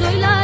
জ্বলা